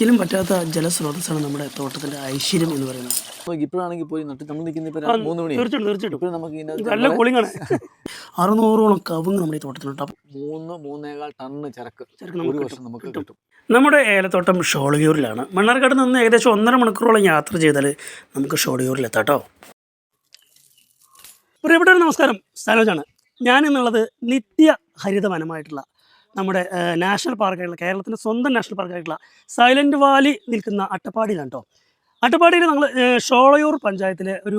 ഒരിക്കലും പറ്റാത്ത ജലസ്രോതസ്സാണ് നമ്മുടെ തോട്ടത്തിന്റെ ഐശ്വര്യം എന്ന് പറയുന്നത്. ഇപ്പോഴാണെങ്കിൽ പോയി നട്ട് നമ്മൾ നിൽക്കുന്ന ഇപ്പോൾ ആ, മൂന്ന് മണി തീർച്ചയായിട്ടും തീർച്ചയായിട്ടും. നമുക്ക് നല്ല കൂളിംഗാണ് അറുന്നൂറോളം കവുങ്ങ് നമ്മുടെ ഈ തോട്ടത്തിലുണ്ട്. അപ്പം മൂന്ന് മൂന്നേകാൽ ടണ്ണ് ചരക്ക്. ചരക്ക് ഒരു നമുക്ക് വർഷം നമുക്ക് കിട്ടും. നമ്മുടെ ഏലത്തോട്ടം ഷോളിയൂരിലാണ്. മണ്ണാർക്കാട് നിന്ന് ഏകദേശം ഒന്നര മണിക്കൂറോളം യാത്ര ചെയ്താൽ നമുക്ക് ഷോളയൂരിൽ എത്താം കേട്ടോ പ്രിയപ്പെട്ടവർ നമസ്കാരം. സരോജാണ്. ഞാൻ എന്നുള്ളത് നിത്യ ഹരിത വനമായിട്ടുള്ള നമ്മുടെ നാഷണൽ പാർക്കായിട്ടുള്ള കേരളത്തിന്റെ സ്വന്തം നാഷണൽ പാർക്കായിട്ടുള്ള സൈലന്റ് വാലി നിൽക്കുന്ന അട്ടപ്പാടിയിലാണ് കേട്ടോ അട്ടപ്പാടിയിൽ നമ്മൾ ഷോളയൂർ പഞ്ചായത്തിലെ ഒരു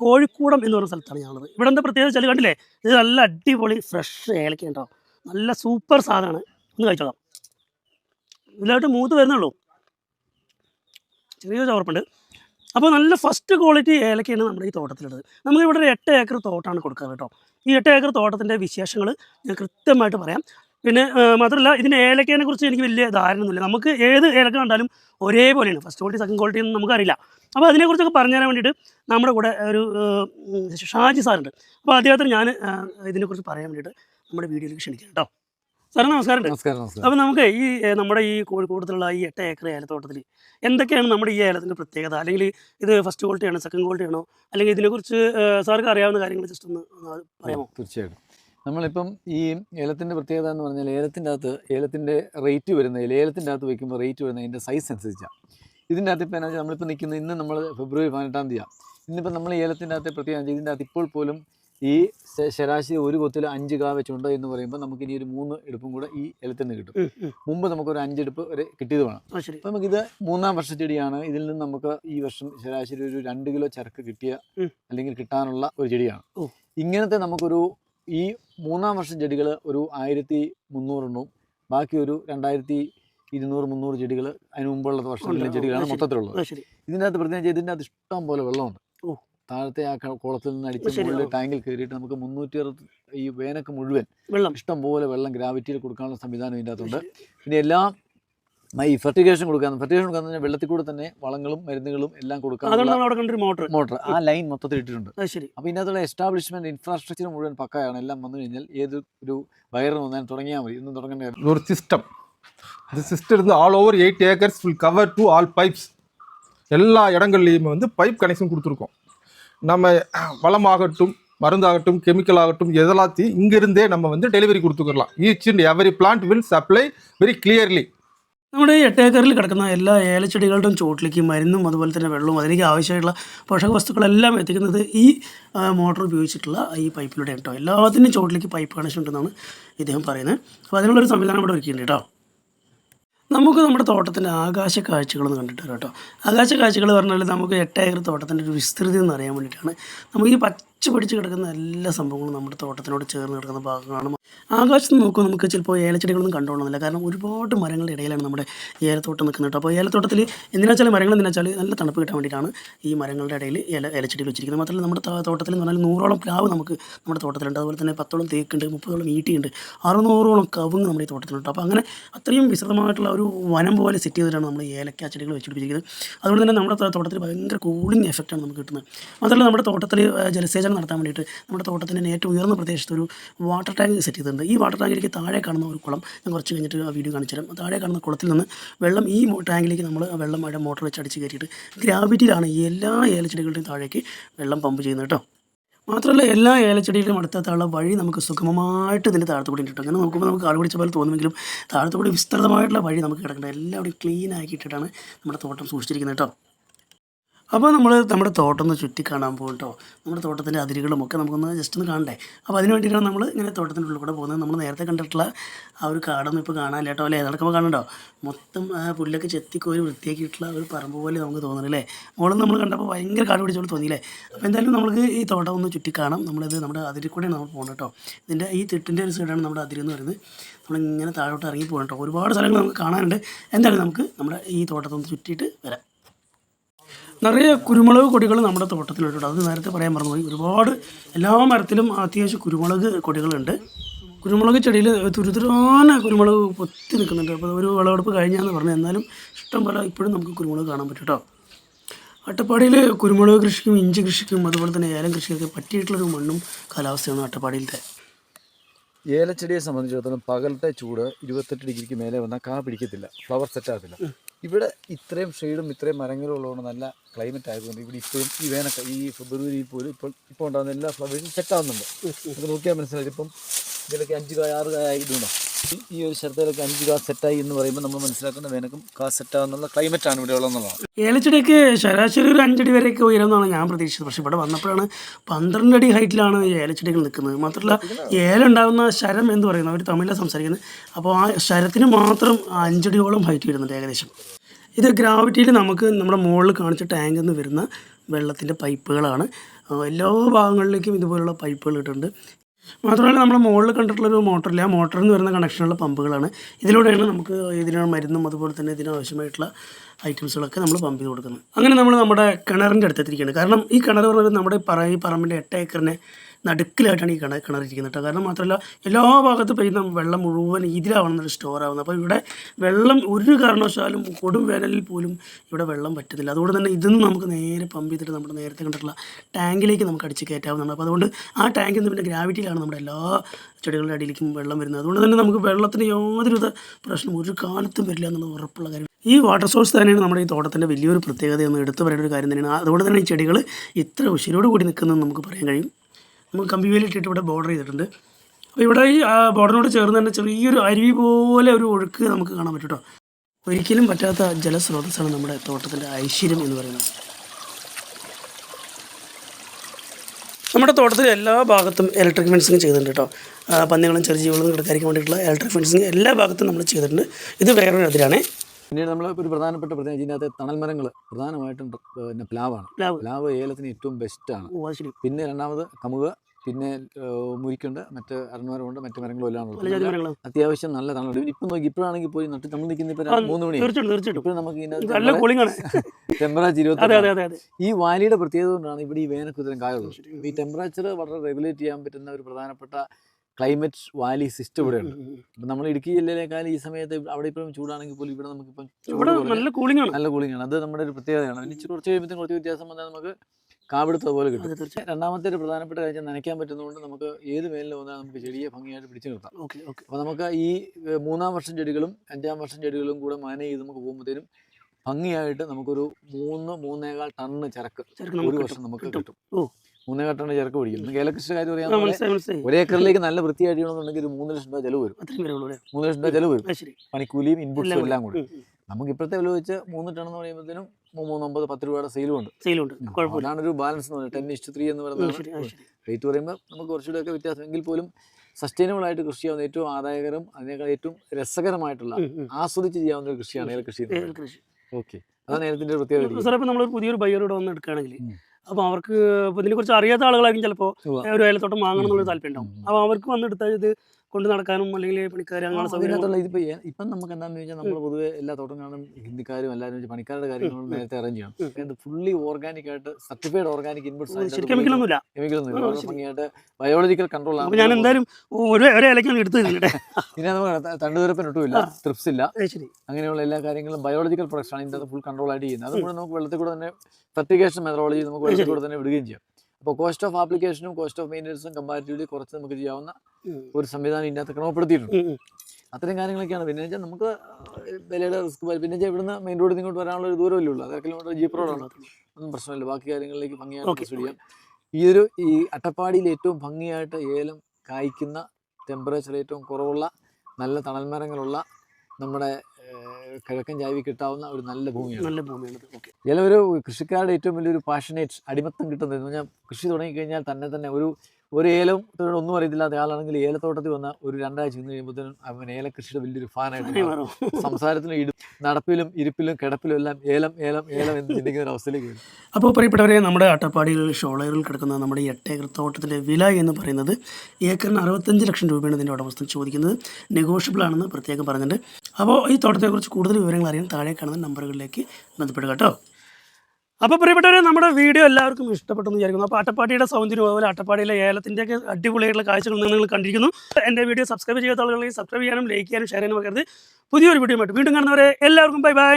കോഴിക്കൂടം എന്ന് പറയുന്ന സ്ഥലത്താണ് ഞങ്ങളത് ഇവിടെ എന്താ പ്രത്യേകത വെച്ചാൽ കണ്ടില്ലേ? ഇത് നല്ല അടിപൊളി ഫ്രഷ് ഏലക്ക കേട്ടോ നല്ല സൂപ്പർ സാധനമാണ്. ഒന്ന് കഴിച്ചോളാം. ഇതിലായിട്ട് മൂത്ത് വരുന്നുള്ളൂ. ചെറിയൊരു ചവർപ്പുണ്ട് അപ്പോൾ നല്ല ഫസ്റ്റ് ക്വാളിറ്റി ഏലക്കയാണ് നമ്മുടെ ഈ തോട്ടത്തിലുള്ളത്. നമുക്ക് ഇവിടെ ഒരു എട്ട് ഏക്കർ തോട്ടമാണ് കൊടുക്കുക കേട്ടോ. ഈ എട്ട് ഏക്കർ തോട്ടത്തിന്റെ വിശേഷങ്ങൾ ഞാൻ കൃത്യമായിട്ട് പറയാം. പിന്നെ മാത്രമല്ല ഇതിന്റെ ഏലക്കേനെ കുറിച്ച് എനിക്ക് വലിയ ധാരണയൊന്നുമില്ല. നമുക്ക് ഏത് ഏലക്ക കണ്ടാലും ഒരേപോലെയാണ്. ഫസ്റ്റ് ക്വാളിറ്റി സെക്കൻഡ് ക്വാളിറ്റി ഒന്നും നമുക്കറിയില്ല. അപ്പോൾ അതിനെക്കുറിച്ചൊക്കെ പറഞ്ഞു തരാൻ വേണ്ടിയിട്ട് നമ്മുടെ കൂടെ ഒരു ഷാജി സാറുണ്ട്. അപ്പോൾ അദ്ദേഹത്തിന് ഞാൻ ഇതിനെക്കുറിച്ച് പറയാൻ വേണ്ടിയിട്ട് നമ്മുടെ വീഡിയോയിലേക്ക് ക്ഷണിക്കാം കേട്ടോ. സാറേ നമസ്കാരം നമസ്കാരം. അപ്പോൾ നമുക്ക് ഈ നമ്മുടെ ഈ കോഴിക്കോടത്തിലുള്ള ഈ എട്ട് ഏക്കർ ഏലത്തോട്ടത്തിൽ എന്തൊക്കെയാണ് നമ്മുടെ ഈ ഏലത്തിന്റെ പ്രത്യേകത? അല്ലെങ്കിൽ ഇത് ഫസ്റ്റ് ക്വാളിറ്റിയാണോ സെക്കൻഡ് ക്വാളിറ്റിയാണോ അല്ലെങ്കിൽ ഇതിനെക്കുറിച്ച് സാർക്ക് അറിയാവുന്ന കാര്യങ്ങൾ ജസ്റ്റ് ഒന്ന് പറയാമോ? തീർച്ചയായിട്ടും. നമ്മളിപ്പം ഈ ഏലത്തിന്റെ പ്രത്യേകത എന്ന് പറഞ്ഞാൽ ഏലത്തിന്റെ അകത്ത് ഏലത്തിന്റെ റേറ്റ് വരുന്ന ഏലത്തിന്റെ അകത്ത് വയ്ക്കുമ്പോൾ റേറ്റ് വരുന്നത് അതിന്റെ സൈസ് അനുസരിച്ചാണ്. ഇതിന്റെ അകത്ത് ഇപ്പോൾ എന്നാ വെച്ചാൽ നമ്മളിപ്പോൾ നിൽക്കുന്നത് ഇന്ന് നമ്മൾ ഫെബ്രുവരി പതിനെട്ടാം തീയതി ഇന്നിപ്പോൾ നമ്മൾ ഏലത്തിന്റെ അകത്ത് പ്രത്യേകം ഇതിന്റെ അകത്ത് ഇപ്പോൾ പോലും ഈ ശരാശരി ഒരു കൊത്തിൽ അഞ്ച് കാ വെച്ചുണ്ട് എന്ന് പറയുമ്പോൾ നമുക്ക് ഇനി ഒരു മൂന്ന് എടുപ്പും കൂടെ ഈ ഏലത്തിൽ നിന്ന് കിട്ടും മുമ്പ് നമുക്ക് നമുക്കൊരു അഞ്ചെടുപ്പ് വരെ കിട്ടിയത് വേണം. അപ്പം നമുക്കിത് മൂന്നാം വർഷ ചെടിയാണ് ഇതിൽ നിന്ന് നമുക്ക് ഈ വർഷം ശരാശരി ഒരു രണ്ട് കിലോ ചരക്ക് കിട്ടിയ അല്ലെങ്കിൽ കിട്ടാനുള്ള ഒരു ചെടിയാണ്. ഇങ്ങനത്തെ നമുക്കൊരു ഈ മൂന്നാം വർഷം ചെടികൾ ഒരു ആയിരത്തി മുന്നൂറെണ്ണവും ബാക്കി ഒരു രണ്ടായിരത്തി ഇരുന്നൂറ് മുന്നൂറ് ചെടികൾ അതിന് മുമ്പുള്ള വർഷങ്ങളിലെ. ചെടികളാണ്. മൊത്തത്തിലുള്ളത്. ഇതിന്റെ അകത്ത് പ്രത്യേകിച്ച് ഇതിന്റെ അകത്ത് ഇഷ്ടം പോലെ വെള്ളമുണ്ട്. ഓ. താഴത്തെ ആ കുളത്തിൽ നിന്ന് അടിച്ച് മുകളിൽ ടാങ്കിൽ കയറിയിട്ട് നമുക്ക് മുന്നൂറ്റി അറുപത് ഈ വേനക്ക് മുഴുവൻ ഇഷ്ടം പോലെ വെള്ളം ഗ്രാവിറ്റിയിൽ കൊടുക്കാനുള്ള സംവിധാനം ഇതിന്റെ അകത്തുണ്ട് പിന്നെ എല്ലാം ഈ ഫെർട്ടിഗേഷൻ കൊടുക്കാൻ ഫെർട്ടിഗേഷൻ കൊടുക്കാൻ തന്നെ വെള്ളത്തിൽ കൂടെ തന്നെ വളങ്ങളും മരുന്നുകളും എല്ലാം അതുകൊണ്ട് കൊടുക്കാനുള്ള നമ്മൾ അവിടെ കണ്ടൊരു മോട്ടർ മോട്ടർ ആ ലൈൻ മൊത്തത്തിൽ ഇട്ടിട്ടുണ്ട് അത് ശരി അപ്പോൾ ഇതിനകത്തുള്ള എസ്റ്റാബ്ലിഷ്മെന്റ് ഇൻഫ്രാസ്ട്രക്ചർ മുഴുവൻ പക്കയാണ് എല്ലാം വന്നു കഴിഞ്ഞാൽ ഏത് ഒരു വയറ് വന്നാൽ തുടങ്ങിയാൽ മതി ഇന്നും തുടങ്ങേണ്ട കാര്യം. இது ஒரு சிஸ்டம் இந்த சிஸ்டம் இருந்து all over eight acres will cover to all pipes எல்லா இடங்கள்லையுமே வந்து பைப் கனெக்ஷன் கொடுத்துருக்கோம் நம்ம வளமாகட்டும் மருந்தாகட்டும் கெமிக்கல் ஆகட்டும் எதெல்லாத்தையும் இங்கிருந்தே நம்ம வந்து டெலிவரி கொடுத்துக்கலாம் each and every plant will supply very clearly നമ്മുടെ ഈ എട്ടേക്കറിൽ കിടക്കുന്ന എല്ലാ ഏലച്ചെടികളുടെയും ചുവട്ടിലേക്ക് മരുന്നും അതുപോലെ തന്നെ വെള്ളവും അതിലേക്ക് ആവശ്യമായിട്ടുള്ള പോഷക വസ്തുക്കളെല്ലാം എത്തിക്കുന്നത് ഈ മോട്ടോർ ഉപയോഗിച്ചിട്ടുള്ള ഈ പൈപ്പിലൂടെ കേട്ടോ. എല്ലാത്തിന്റെയും ചുവട്ടിലേക്ക് പൈപ്പ് കണക്ഷൻ ഉണ്ടെന്നാണ് ഇദ്ദേഹം പറയുന്നത്. അപ്പോൾ അതിനുള്ളൊരു സംവിധാനം ഇവിടെ ഒരുക്കിയിട്ടുണ്ട് കേട്ടോ. നമുക്ക് നമ്മുടെ തോട്ടത്തിന്റെ ആകാശ കാഴ്ചകളൊന്ന് കണ്ടിട്ട് കേട്ടോ. ആകാശ കാഴ്ചകൾ പറഞ്ഞാൽ നമുക്ക് എട്ടേക്കർ തോട്ടത്തിന്റെ ഒരു വിസ്തൃതി എന്ന് അറിയാൻ വേണ്ടിയിട്ടാണ്. നമുക്ക് ഈ പച്ച പിടിച്ച് കിടക്കുന്ന എല്ലാ സംഭവങ്ങളും നമ്മുടെ തോട്ടത്തിനോട് ചേർന്ന് കിടക്കുന്ന ഭാഗങ്ങളാണ് ആകാശത്ത് നോക്കുമ്പോൾ നമുക്ക് ചിലപ്പോൾ ഏലച്ചെടികളൊന്നും കണ്ടുകൊള്ളുന്നില്ല കാരണം ഒരുപാട് മരങ്ങളുടെ ഇടയിലാണ് നമ്മുടെ ഏലത്തോട്ടം നിൽക്കുന്നത്. അപ്പോൾ ഏലത്തോട്ടത്തിൽ എന്തിനാ വെച്ചാൽ മരങ്ങൾ എന്തിനാ വെച്ചാൽ നല്ല തണുപ്പ് കിട്ടാൻ വേണ്ടിയിട്ടാണ് ഈ മരങ്ങളുടെ ഇടയിൽ ഏല ഇലച്ചെടികൾ വെച്ചിരിക്കുന്നത്. മാത്രമല്ല നമ്മുടെ തോട്ടത്തിൽ എന്ന് പറഞ്ഞാൽ നൂറോളം പ്ലാവ് നമുക്ക് നമ്മുടെ തോട്ടത്തിലുണ്ട്. അതുപോലെ തന്നെ പത്തോളം തേക്കുണ്ട് മുപ്പതോളം ഈട്ടിയുണ്ട്. അറുന്നൂറോളം കവുങ്ങ് നമ്മുടെ ഈ തോട്ടത്തിലുണ്ട്. അപ്പോൾ അങ്ങനെ അത്രയും വിശദമായിട്ടുള്ള ഒരു വനം പോലെ സെറ്റ് ചെയ്തിട്ടാണ് നമ്മൾ ഏലക്ക ചെടികൾ വെച്ചിട്ടിരിക്കുന്നത് അതുകൊണ്ട് തന്നെ നമ്മുടെ തോട്ടത്തിൽ ഭയങ്കര കൂളിംഗ് എഫക്റ്റാണ് നമുക്ക് കിട്ടുന്നത്. മാത്രമല്ല നമ്മുടെ തോട്ടത്തിൽ ഏഹ്, നടത്താൻ വേണ്ടിയിട്ട് നമ്മുടെ തോട്ടത്തിന്റെ ഏറ്റവും ഉയർന്ന പ്രദേശത്ത് ഒരു വാട്ടർ ടാങ്ക് സെറ്റ് ചെയ്തിട്ടുണ്ട്. ഈ വാട്ടർ ടാങ്കിലേക്ക് താഴെ കാണുന്ന ഒരു കുളം ഞാൻ കുറച്ച് കഴിഞ്ഞിട്ട് ആ വീഡിയോ കാണിച്ചു തരാം. താഴെ കാണുന്ന കുളത്തിൽ നിന്ന് വെള്ളം ഈ ടാങ്കിലേക്ക് നമ്മൾ ആ വെള്ളം അവിടെ മോട്ടർ വെച്ച് അടിച്ച് കയറ്റിയിട്ട് ഗ്രാവിറ്റിയിലാണ് എല്ലാ ഏലച്ചെടികളുടെയും താഴേക്ക് വെള്ളം പമ്പ് ചെയ്യുന്നത് കേട്ടോ. മാത്രമല്ല എല്ലാ ഏലച്ചെടിയിലും അടുത്തുള്ള വഴി നമുക്ക് സുഗമമായിട്ട് ഇതിന്റെ താഴത്തുകൂടി കിട്ടും അങ്ങനെ നോക്കുമ്പോൾ നമുക്ക് ആൾ പിടിച്ച പോലെ തോന്നുമെങ്കിലും താഴത്തുകൂടി വിസ്തൃതമായിട്ടുള്ള വഴി നമുക്ക് കിടക്കേണ്ടത് എല്ലാവരും ക്ലീൻ ആക്കിയിട്ടിട്ടാണ് നമ്മുടെ തോട്ടം സൂക്ഷിച്ചിരിക്കുന്നത് കേട്ടോ. അപ്പോൾ നമ്മൾ നമ്മുടെ തോട്ടം ചുറ്റി കാണാൻ പോകും കേട്ടോ നമ്മുടെ തോട്ടത്തിന്റെ അതിരുകളും ഒക്കെ നമുക്കൊന്ന് ജസ്റ്റ് ഒന്ന് കാണണ്ടേ? അപ്പോൾ അതിന് വേണ്ടിയിട്ടാണ് നമ്മൾ ഇങ്ങനെ തോട്ടത്തിന്റെ ഉള്ളിൽ കൂടെ പോകുന്നത്. നമ്മൾ നേരത്തെ കണ്ടിട്ടുള്ള ആ ഒരു കാടൊന്നും ഇപ്പോൾ കാണാനില്ല കേട്ടോ അല്ലേ? നടക്കുമ്പോൾ കാണണ്ടോ മൊത്തം പുല്ലൊക്കെ ചെത്തിക്കോരി വൃത്തിയാക്കിയിട്ടുള്ള ഒരു പറമ്പ് പോലെ നമുക്ക് തോന്നുന്നില്ലേ മോളും നമ്മൾ കണ്ടപ്പോൾ ഭയങ്കര കാട് പിടിച്ചോണ്ട് തോന്നിയില്ലേ അപ്പോൾ എന്തായാലും നമുക്ക് ഈ തോട്ടം ഒന്ന് ചുറ്റി കാണാം. നമ്മളിത് നമ്മുടെ അതിരിൽ കൂടെയാണ് നമ്മൾ പോകുന്നത് കേട്ടോ ഇതിന്റെ ഈ തിട്ടിന്റെ ഒരു സൈഡാണ് നമ്മുടെ അതിരി എന്ന് പറയുന്നത്. നമ്മളിങ്ങനെ താഴോട്ട് ഇറങ്ങി പോകണം കേട്ടോ ഒരുപാട് സ്ഥലങ്ങൾ നമുക്ക് കാണാനുണ്ട്. എന്തായാലും നമുക്ക് നമ്മുടെ ഈ തോട്ടത്തൊന്ന് ചുറ്റിയിട്ട് വരാം. നിറയെ കുരുമുളക് കൊടികൾ നമ്മുടെ തോട്ടത്തിലുണ്ട്. അത് നേരത്തെ പറയാൻ മറന്നുപോയി. ഒരുപാട് എല്ലാ മരത്തിലും അത്യാവശ്യം കുരുമുളക് കൊടികളുണ്ട്. കുരുമുളക് ചെടിയിൽ തുരുതുരാന കുരുമുളക് പൊത്തി നിൽക്കുന്നുണ്ട്. അപ്പോൾ ഒരു വിളവെടുപ്പ് കഴിഞ്ഞാന്ന് പറഞ്ഞു എന്നാലും ഇഷ്ടം പോലെ ഇപ്പോഴും നമുക്ക് കുരുമുളക് കാണാൻ പറ്റും കേട്ടോ അട്ടപ്പാടിയിൽ കുരുമുളക് കൃഷിക്കും ഇഞ്ചി കൃഷിക്കും അതുപോലെ തന്നെ ഏലം കൃഷിയൊക്കെ പറ്റിയിട്ടുള്ളൊരു മണ്ണും കാലാവസ്ഥയാണ് അട്ടപ്പാടിയിലത്തെ. ഏലച്ചെടിയെ സംബന്ധിച്ചിടത്തോളം പകലത്തെ ചൂട് ഇരുപത്തെട്ട് ഡിഗ്രിക്ക് മേലെ വന്നാൽ കാ പിടിക്കത്തില്ല. ഫ്ലവർ സെറ്റ് ആകത്തില്ല ഇവിടെ ഇത്രയും ഷെയ്ഡും ഇത്രയും മരങ്ങളും ഉള്ളതുകൊണ്ട് നല്ല ക്ലൈമറ്റ് ആയതുകൊണ്ട് ഇവിടെ ഇപ്പോഴും ഈ വേനൊക്കെ ഈ ഫെബ്രുവരി പോലും ഇപ്പോൾ ഇപ്പോൾ ഉണ്ടാകുന്ന എല്ലാ ഫ്ലവേഴ്സും സെറ്റ് ആവുന്നുണ്ട്. അത് നോക്കിയാൽ മനസ്സിലായി. ഇപ്പം ഇതിലൊക്കെ അഞ്ച് കായ ആറ് കായ ആയതുകൊണ്ടോ ഈ- ഒരു ശരത്തിലൊക്കെ അഞ്ച് കാ സെറ്റായി എന്ന് പറയുമ്പോൾ നമ്മൾ മനസ്സിലാക്കുന്ന വേനക്കും കാ സെറ്റാകുന്നുള്ള ക്ലൈമറ്റാണ് ഇവിടെ ഉള്ളതെന്നുള്ളതാണ്. ഏലച്ചെടിയൊക്കെ ശരാശരി ഒരു അഞ്ചടി വരെയൊക്കെ ഉയരുമെന്നാണ് ഞാൻ പ്രതീക്ഷിച്ചത്. പക്ഷേ ഇവിടെ വന്നപ്പോഴാണ് പന്ത്രണ്ട് അടി ഹൈറ്റിലാണ് ഏലച്ചെടികൾ നിൽക്കുന്നത്. മാത്രമല്ല ഏല ഉണ്ടാകുന്ന ശരം എന്ന് പറയുന്നത് അവർ തമിഴിലാണ് സംസാരിക്കുന്നത്. അപ്പോൾ ആ ശരത്തിന് മാത്രം അഞ്ചടിയോളം ഹൈറ്റ് വരുന്നുണ്ട് ഏകദേശം. ഇത് ഗ്രാവിറ്റിയിൽ നമുക്ക് നമ്മുടെ മുകളിൽ കാണിച്ച ടാങ്കിൽ നിന്ന് വരുന്ന വെള്ളത്തിന്റെ പൈപ്പുകളാണ്. എല്ലാ ഭാഗങ്ങളിലേക്കും ഇതുപോലുള്ള പൈപ്പുകൾ ഇട്ടുണ്ട് മാത്രമല്ല നമ്മൾ മുകളിൽ കണ്ടിട്ടുള്ളൊരു മോട്ടറില്ല? മോട്ടറിൽ നിന്ന് വരുന്ന കണക്ഷനുള്ള പമ്പുകളാണ്. ഇതിലൂടെയാണ് നമുക്ക് ഇതിനാണ് മരുന്നും അതുപോലെ തന്നെ ഇതിനാവശ്യമായിട്ടുള്ള ഐറ്റംസുകളൊക്കെ നമ്മൾ പമ്പ് ചെയ്ത് കൊടുക്കുന്നത്. അങ്ങനെ നമ്മൾ നമ്മുടെ കിണറിന്റെ അടുത്തെത്തിയിരിക്കുകയാണ് കാരണം ഈ കിണർ പറഞ്ഞാൽ നമ്മുടെ പറ ഈ പറമ്പിന്റെ എട്ട് ഏക്കറിനെ നടുക്കിലായിട്ടാണ് ഈ കിണർ കിണറിരിക്കുന്നത് കേട്ടോ കാരണം മാത്രമല്ല എല്ലാ ഭാഗത്തും പെയ്യുന്ന വെള്ളം മുഴുവൻ ഇതിലാവുന്നത് സ്റ്റോർ ആവുന്നത് അപ്പോൾ ഇവിടെ വെള്ളം ഒരു കാരണവശാലും കൊടും വേനലിൽ പോലും ഇവിടെ വെള്ളം പറ്റുന്നില്ല. അതുകൊണ്ട് തന്നെ ഇതിൽ നിന്ന് നമുക്ക് നേരെ പമ്പ് ചെയ്തിട്ട് നമ്മുടെ നേരത്തെ കണ്ടിട്ടുള്ള ടാങ്കിലേക്ക് നമുക്ക് അടിച്ച് കയറ്റാവുന്നതാണ്. അപ്പോൾ അതുകൊണ്ട് ആ ടാങ്കിൽ നിന്ന് പിന്നെ ഗ്രാവിറ്റിയിലാണ് നമ്മുടെ എല്ലാ ചെടികളുടെ അടിയിലേക്കും വെള്ളം വരുന്നത്. അതുകൊണ്ട് തന്നെ നമുക്ക് വെള്ളത്തിന് യാതൊരുവിധ പ്രശ്നം ഒരു കാലത്തും വരില്ല എന്നുള്ളത് ഉറപ്പുള്ള കാര്യം. ഈ വാട്ടർ സോഴ്സ് തന്നെയാണ് നമ്മുടെ ഈ തോട്ടത്തിന്റെ വലിയൊരു പ്രത്യേകത എന്ന് എടുത്തു പറയേണ്ട ഒരു കാര്യം തന്നെയാണ്. അതുകൊണ്ട് തന്നെ ഈ ചെടികൾ ഇത്ര ഉശിരോട് കൂടി നിൽക്കുന്നതെന്ന് നമുക്ക് പറയാൻ കഴിയും. നമുക്ക് കമ്പി വേലിയിട്ടിട്ട് ഇവിടെ ബോർഡർ ചെയ്തിട്ടുണ്ട്. അപ്പോൾ ഇവിടെ ഈ ബോർഡറിനോട് ചേർന്ന് തന്നെ ചെറിയൊരു അരുവി പോലെ ഒരു ഒഴുക്ക് നമുക്ക് കാണാൻ പറ്റും കേട്ടോ ഒരിക്കലും പറ്റാത്ത ജലസ്രോതസ്സാണ് നമ്മുടെ തോട്ടത്തിന്റെ ഐശ്വര്യം എന്ന് പറയുന്നത്. നമ്മുടെ തോട്ടത്തിൽ എല്ലാ ഭാഗത്തും ഇലക്ട്രിക് ഫെൻസിങ് ചെയ്തിട്ടുണ്ട് കേട്ടോ പന്നികളും ചെറിയ ജീവികളും കിടക്കാതിരിക്കാൻ വേണ്ടിയിട്ടുള്ള ഇലക്ട്രിക് ഫെൻസിങ് എല്ലാ ഭാഗത്തും നമ്മൾ ചെയ്തിട്ടുണ്ട്. ഇത് വേറൊരു അതിരാണ്. പിന്നീട് നമ്മൾ ഒരു പ്രധാനപ്പെട്ട പ്രത്യേകം ഇതിനകത്ത് തണൽ മരങ്ങൾ പ്രധാനമായിട്ടും പിന്നെ പ്ലാവാണ്. പ്ലാവ്. ഏലത്തിന് ഏറ്റവും ബെസ്റ്റാണ് പിന്നെ രണ്ടാമത് കമുക്. പിന്നെ മുരിക്കുണ്ട് മറ്റ് അരണ്മരമുണ്ട് മറ്റ് മരങ്ങളും എല്ലാം ഉള്ളത് അത്യാവശ്യം നല്ല തണുപ്പ് ഇപ്പം നോക്കി ഇപ്പോഴാണെങ്കിൽ പോയി നട്ട് നമ്മൾ നിൽക്കുന്ന ഇപ്പം മൂന്ന് മണി ഇപ്പോഴും നമുക്ക് ടെമ്പറേച്ചർ ഇരുപത്തി ഈ വാലിയുടെ പ്രത്യേകത കൊണ്ടാണ് ഇവിടെ ഈ വേനൽക്കുതിരം കായുള്ളത് ഈ ടെമ്പറേച്ചർ വളരെ റെഗുലേറ്റ് ചെയ്യാൻ പറ്റുന്ന ഒരു പ്രധാനപ്പെട്ട ക്ലൈമറ്റ് വാലി സിസ്റ്റം ഇവിടെ ഉണ്ട് അപ്പൊ നമ്മൾ ഇടുക്കി ജില്ലയിലേക്കാൾ ഈ സമയത്ത് അവിടെ ഇപ്പോഴും ചൂടാണെങ്കിൽ പോലും ഇവിടെ നമുക്കിപ്പം നല്ല കൂളിംഗ് ആണ്. നല്ല കൂളിംഗ് ആണ്. അത് നമ്മുടെ ഒരു പ്രത്യേകതയാണ്. ഇനി കുറച്ച് കഴിയുമ്പോഴത്തേക്കും കുറച്ച് വ്യത്യാസം വന്നാൽ നമുക്ക് കാവെടുത്ത പോലെ കിട്ടും രണ്ടാമത്തെ ഒരു പ്രധാനപ്പെട്ട കാര്യം നനയ്ക്കാൻ പറ്റുന്നതുകൊണ്ട് നമുക്ക് ഏത് മേലിൽ വന്നാൽ നമുക്ക് ചെടിയെ ഭംഗിയായിട്ട് പിടിച്ചു നിർത്താം. Okay okay. അപ്പോൾ നമുക്ക് ഈ മൂന്നാം വർഷം ചെടികളും അഞ്ചാം വർഷം ചെടികളും കൂടെ മാനേജ് ചെയ്ത് നമുക്ക് പോകുമ്പോഴത്തേനും ഭംഗിയായിട്ട് നമുക്കൊരു മൂന്ന് മൂന്നേകാൽ ടണ്ണ് ചരക്ക് ഒരു വർഷം നമുക്ക് കിട്ടും. മൂന്നേകാൽ ടണ്ണ് ചരക്ക് പിടിക്കും. നിങ്ങൾക്ക് ഏലകൃഷി കാര്യം പറയാം ഒരു ഏക്കറിലേക്ക് നല്ല വൃത്തിയായിട്ട് ചെയ്യണമെന്നുണ്ടെങ്കിൽ ഒരു മൂന്ന് ലക്ഷം രൂപ ചെലവ് വരും. മൂന്ന് ലക്ഷം രൂപ ചെലവ് വരും. പണിക്കൂലിയും ഇൻപുട്സും എല്ലാം കൂടി. നമുക്ക് ഇപ്പോഴത്തെ വില വെച്ച് മൂന്ന് ടൺ എന്ന് പറയുമ്പോഴത്തേനും മൂന്നൊമ്പത് പത്ത് രൂപയുടെ സെയിലും ഉണ്ട്. സെയിലുണ്ട് അതാണ് ഒരു ബാലൻസ് എന്ന് പറയുന്നത്. ടെൻ ഇഷ്ട ത്രീ എന്ന് പറയുന്നത്. റേറ്റ് പറയുമ്പോൾ നമുക്ക് കുറച്ചുകൂടെ ഒക്കെ വ്യത്യാസം. എങ്കിൽ പോലും സസ്റ്റൈനബിൾ ആയിട്ട് കൃഷി ചെയ്യാവുന്ന ഏറ്റവും ആദായകരം അതിനേക്കാൾ ഏറ്റവും രസകരമായിട്ടുള്ള. ആസ്വദിച്ച് ചെയ്യാവുന്ന ഒരു കൃഷിയാണ് ഏല കൃഷി ഓക്കെ അതാണ് ഏലത്തിന്റെ പ്രത്യേകത. രീതി. സാറേ ഇപ്പോൾ നമ്മളൊരു പുതിയൊരു ബയ്യറോട് വന്ന് എടുക്കുകയാണെങ്കിൽ അപ്പൊ അവർക്ക് ഇതിനെ കുറിച്ച് അറിയാത്ത ആളുകളായിരിക്കും ചിലപ്പോ. ഒരു ഏലത്തോട്ടം വാങ്ങണം എന്നുള്ള താല്പര്യം ഉണ്ടാവും. അപ്പൊ അവർക്ക് വന്നെടുത്താൽ ഇത് കൊണ്ട് നടക്കാനും അല്ലെങ്കിൽ പണിക്കാർ അങ്ങനെ സൗകര്യം ഇതിപ്പോ ഇപ്പം നമുക്ക് എന്താണെന്ന് വെച്ചാൽ നമ്മൾ പൊതുവെ എല്ലാ തോട്ടങ്ങളും ഹിന്ദിക്കാരും എല്ലാവരും പണിക്കാരുടെ കാര്യങ്ങളും നേരത്തെ അറേഞ്ച് ചെയ്യണം. ഫുള്ളി ഓർഗാനിക് ആയിട്ട് സർട്ടിഫൈഡ് ഓർഗാനിക് ഇൻപുട്സ് കെമിക്കലൊന്നുമില്ല ആ, ഭംഗിയായിട്ട് ബയോളജിക്കൽ കൺട്രോൾ ആണ് ഞാൻ എന്തായാലും ഒരു ഒരു ഇലയ്ക്ക് എടുത്ത് പിന്നെ നമുക്ക് തണ്ടുതുരപ്പൻ ഒട്ടുമില്ല. ട്രിപ്സ് ഇല്ല. അങ്ങനെയുള്ള എല്ലാ കാര്യങ്ങളും ബയോളജിക്കൽ പ്രൊഡക്ഷൻ ആണ് ഇതിന്റെ ഫുൾ കൺട്രോൾ ആയിട്ട് ചെയ്യുന്നത്. അതുകൂടെ നമുക്ക് വെള്ളത്തിൽ കൂടെ തന്നെ ഫെർട്ടിഗേഷൻ മെത്തഡോളജി നമുക്ക് വെള്ളത്തിൽ കൂടെ തന്നെ വിടുകയും ചെയ്യാം. അപ്പോൾ കോസ്റ്റ് ഓഫ് ആപ്ലിക്കേഷനും കോസ്റ്റ് ഓഫ് മെയിന്റനൻസും കമ്പാരിറ്റീവ്ലി കുറച്ച് നമുക്ക് ചെയ്യാവുന്ന ഒരു സംവിധാനം ഇതിനകത്ത് ക്രമപ്പെടുത്തിയിട്ടുണ്ട്. അത്തരം കാര്യങ്ങളൊക്കെയാണ്. പിന്നെ വെച്ചാൽ നമുക്ക് വിലയുടെ റിസ്ക് പിന്നെ വെച്ചാൽ ഇവിടുന്ന് മെയിൻ റോഡിൽ ഇങ്ങോട്ട് വരാനുള്ള ഒരു ദൂരമല്ലേ ഉള്ളൂ. അര കിലോമീറ്റർ ജീപ്പ് റോഡാണ്. ഒന്നും പ്രശ്നമില്ല. ബാക്കി കാര്യങ്ങളിലേക്ക് ഭംഗിയായിട്ട് ചെയ്യാം. ഈ ഒരു ഈ അട്ടപ്പാടിയിൽ ഏറ്റവും ഭംഗിയായിട്ട് ഏലം കായ്ക്കുന്ന ടെമ്പറേച്ചർ ഏറ്റവും കുറവുള്ള നല്ല തണൽമരങ്ങളുള്ള നമ്മുടെ കിഴക്കൻ ജാവി കിട്ടാവുന്ന ഒരു നല്ല ഭൂമിയാണ്. നല്ല ഭൂമിയാണ് ഓക്കെ ഒരു കൃഷിക്കാരുടെ ഏറ്റവും വലിയൊരു പാഷനേറ്റ് അടിമത്തം കിട്ടുന്നത് എന്ന് പറഞ്ഞാൽ കൃഷി തുടങ്ങിക്കഴിഞ്ഞാൽ തന്നെ തന്നെ ഒരു ഒരു ഏലം ഒന്നും അറിയത്തില്ലാത്ത ആളാണെങ്കിൽ ഏലത്തോട്ടത്തിൽ വന്ന ഒരു രണ്ടാഴ്ച ഇന്ന് കഴിയുമ്പോഴത്തേനും അവൻ ഏലകൃഷിയുടെ വലിയൊരു ഫാനായിട്ട് സംസാരത്തിനും സംസാരത്തിലും ഇടും നടപ്പിലും ഇരിപ്പിലും കിടപ്പിലും എല്ലാം ഏലം ഏലം ഏലം എന്ന് ചിന്തിക്കുന്ന ഒരു അവസ്ഥയിലേക്ക് വരും. അപ്പോൾ പ്രിയപ്പെട്ടവരെ നമ്മുടെ അട്ടപ്പാടിയിൽ ഷോളയറിൽ കിടക്കുന്ന നമ്മുടെ എട്ടേക്കർ തോട്ടത്തിലെ വില എന്ന് പറയുന്നത് ഏക്കറിന് അറുപത്തഞ്ച് ലക്ഷം രൂപയാണ് ഇതിന്റെ ഉടമസ്ഥൻ ചോദിക്കുന്നത്. നെഗോഷ്യബിൾ ആണെന്ന് പ്രത്യേകം പറഞ്ഞിട്ടുണ്ട്. അപ്പോൾ ഈ തോട്ടത്തെക്കുറിച്ച് കൂടുതൽ വിവരങ്ങൾ അറിയാൻ താഴെ കാണുന്ന നമ്പറുകളിലേക്ക് ബന്ധപ്പെടുക കേട്ടോ. അപ്പോൾ പ്രിയപ്പെട്ടവരെ നമ്മുടെ വീഡിയോ എല്ലാവർക്കും ഇഷ്ടപ്പെട്ടെന്ന് വിചാരിക്കുന്നു. അപ്പോൾ അട്ടപ്പാടിയുടെ സൗന്ദര്യം അതുപോലെ അട്ടപ്പാടിയിലെ ഏലത്തിന്റെയൊക്കെ അടിപൊളിയായിട്ടുള്ള കാഴ്ചകൾ നിങ്ങൾ കണ്ടിരിക്കുന്നു. എന്റെ വീഡിയോ സബ്സ്ക്രൈബ് ചെയ്യാത്ത ആളുകളെ സബ്സ്ക്രൈബ് ചെയ്യാനും ലൈക്ക് ചെയ്യാനും ഷെയർ ചെയ്യാനും മറക്കരുത്. പുതിയൊരു വീഡിയോ ആയിട്ട് വീണ്ടും കാണുന്നവരെ എല്ലാവർക്കും ബൈ ബൈ